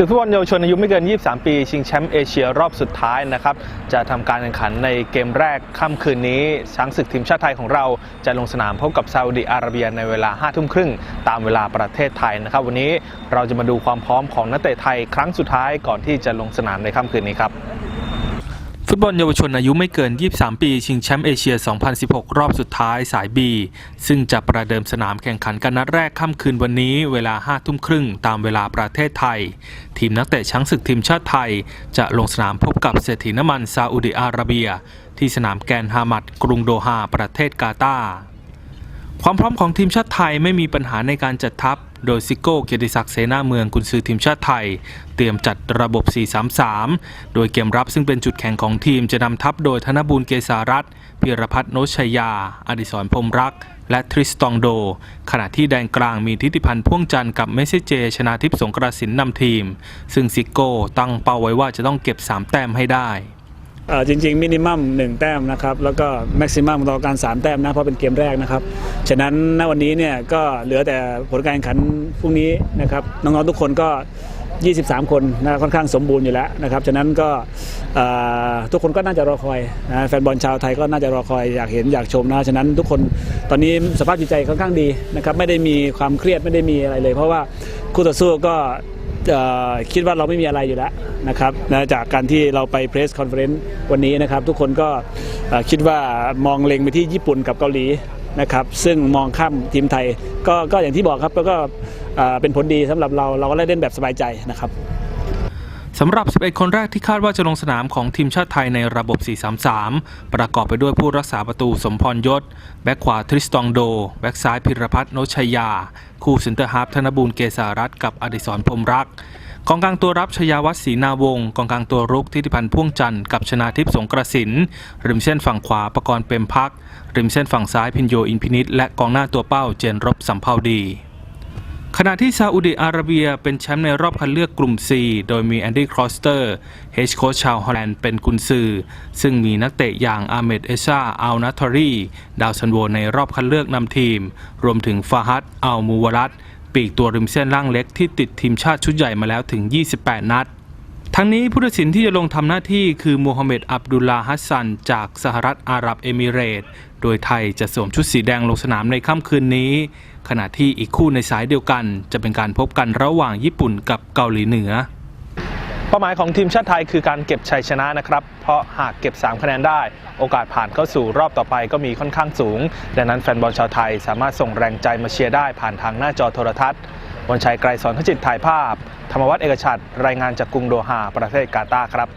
ศึกฟุตบอลเยาวชนอายุไม่เกิน 23 ปี ชิงแชมป์เอเชียรอบสุดท้ายนะครับ จะทำการแข่งขันในเกมแรกค่ำคืนนี้ ช้างศึกทีมชาติไทยของเราจะลงสนามพบกับซาอุดิอาระเบียในเวลา 5 ทุ่มครึ่ง ตามเวลาประเทศไทยนะครับ วันนี้เราจะมาดูความพร้อมของนักเตะไทยครั้งสุดท้ายก่อนที่จะลงสนามในค่ำคืนนี้ครับ ฟุตบอลเยาวชนอายุไม่เกิน 23 ปี ชิงแชมป์เอเชีย 2016 รอบสุดท้ายสาย B ซึ่งจะประเดิมสนามแข่งขันกันนัดแรกค่ำคืนวันนี้เวลา 5 ทุ่มครึ่งตามเวลาประเทศไทย ทีมนักเตะช้างศึกทีมชาติไทย จะลงสนามพบกับเศรษฐีน้ำมันซาอุดิอาระเบีย ที่สนามแกรนฮามัดกรุงโดฮาประเทศกาตาร์ ความพร้อมของทีมชาติไทยไม่มีปัญหาในการจัดทัพ โดยซิโก้เกียรติศักดิ์เสนาเมืองกุนซือทีมชาติไทย เตรียมจัดระบบ 4-3-3 โดยเกมรับซึ่งเป็นจุดแข็งของทีมจะนำทัพโดยธนบูลเกษารัตน์พิรพัฒน์โนชยยา อดิศรพรมรัก และทริสตองโด ขณะที่แดนกลางมีทิติพันธ์พ่วงจันทร์กับเมสเจ ชนาทิพย์สงกระสินนำทีม ซึ่งซิโก้ตั้งเป้าไว้ว่าจะต้องเก็บ 3 แต้มให้ได้ จริงๆมินิมัม1แต้มนะครับแล้วก็แม็กซิมัมต่อการ 3 แต้มนะเพราะเป็นเกมแรกนะครับ ฉะนั้นณวันนี้เนี่ยก็เหลือแต่ผลการแข่งขันพรุ่งนี้นะครับน้องๆทุกคนก็ 23 คนนะค่อนข้างสมบูรณ์อยู่แล้วนะครับฉะนั้นก็ทุกคนก็น่าจะรอคอยนะแฟนบอลชาวไทยก็น่าจะรอคอยอยากเห็นอยากชมนะฉะนั้นทุกคนตอนนี้สภาพจิตใจค่อนข้างดีนะครับไม่ได้มีความเครียดไม่ได้มีอะไรเลย เพราะว่าคู่ต่อสู้ก็ คิดว่าเราไม่มีอะไรอยู่แล้วนะครับนะจากการที่เราไปเพรสคอนเฟอเรนซ์วันนี้นะครับ ทุกคนก็คิดว่ามองเล็งไปที่ญี่ปุ่นกับเกาหลีนะครับซึ่งมองข้ามทีมไทยก็ก็อย่างที่บอกครับก็เอ่อเป็นผลดีสำหรับเราเราก็เล่นแบบสบายใจนะครับ สำหรับ 11 คนแรกที่คาดว่าจะลงสนามของทีมชาติไทยในระบบ 4-3-3 ประกอบไปด้วยผู้รักษาประตูสมพรยศ แบ็คขวาทริสตองโด แบ็คซ้ายพิรพัฒน์โนชัยยา คู่เซนเตอร์ฮาร์ฟธนบูลเกษารัตน์กับอดิศรพรมรักกองกลางตัวรับชยาวัฒน์ศรีนาวงศ์กองกลางตัวรุกทิติพันธ์พ่วงจันทร์กับชนาทิพย์สงกระสินริมเส้นฝั่งขวาประกรณ์เปรมพักริมเส้นฝั่งซ้ายพินโยอินพินิษและกองหน้าตัวเป้าเจนรบสัมภาวดี ขณะที่ซาอุดิอาระเบียเป็นแชมป์ในรอบคัดเลือกกลุ่ม C โดยมีแอนดี้ครอสเตอร์เฮดโค้ชชาวฮอลแลนด์เป็นกุนซือ ซึ่งมีนักเตะอย่างอาเมดเอชาอัลนาทอรีดาวซันโวในรอบคัดเลือกนำทีม รวมถึงฟาฮัดอัลมูวารัตปีกตัวริมเส้นล่างเล็กที่ติดทีมชาติชุดใหญ่มาแล้วถึง 28 นัดทั้งนี้ผู้ตัดสินที่จะลงทำหน้าที่คือมูฮัมเหม็ดอับดุลลาฮัสซัน จากสหรัฐอาหรับเอมิเรตส์โดยไทยจะสวมชุดสีแดงลงสนามในค่ำคืนนี้ ขณะที่อีกคู่ในสายเดียวกัน จะเป็นการพบกันระหว่างญี่ปุ่นกับเกาหลีเหนือ เป้าหมายของทีมชาติไทยคือการเก็บชัยชนะนะครับ เพราะหากเก็บ 3 คะแนนได้ โอกาสผ่านเข้าสู่รอบต่อไปก็มีค่อนข้างสูง ดังนั้นแฟนบอลชาวไทยสามารถส่งแรงใจมาเชียร์ได้ผ่านทางหน้าจอโทรทัศน์วันชัยไกรสอนทจิตถ่ายภาพ ธรรมวัฒน์เอกชัดรายงานจากกรุงโดฮาประเทศกาตาร์ครับ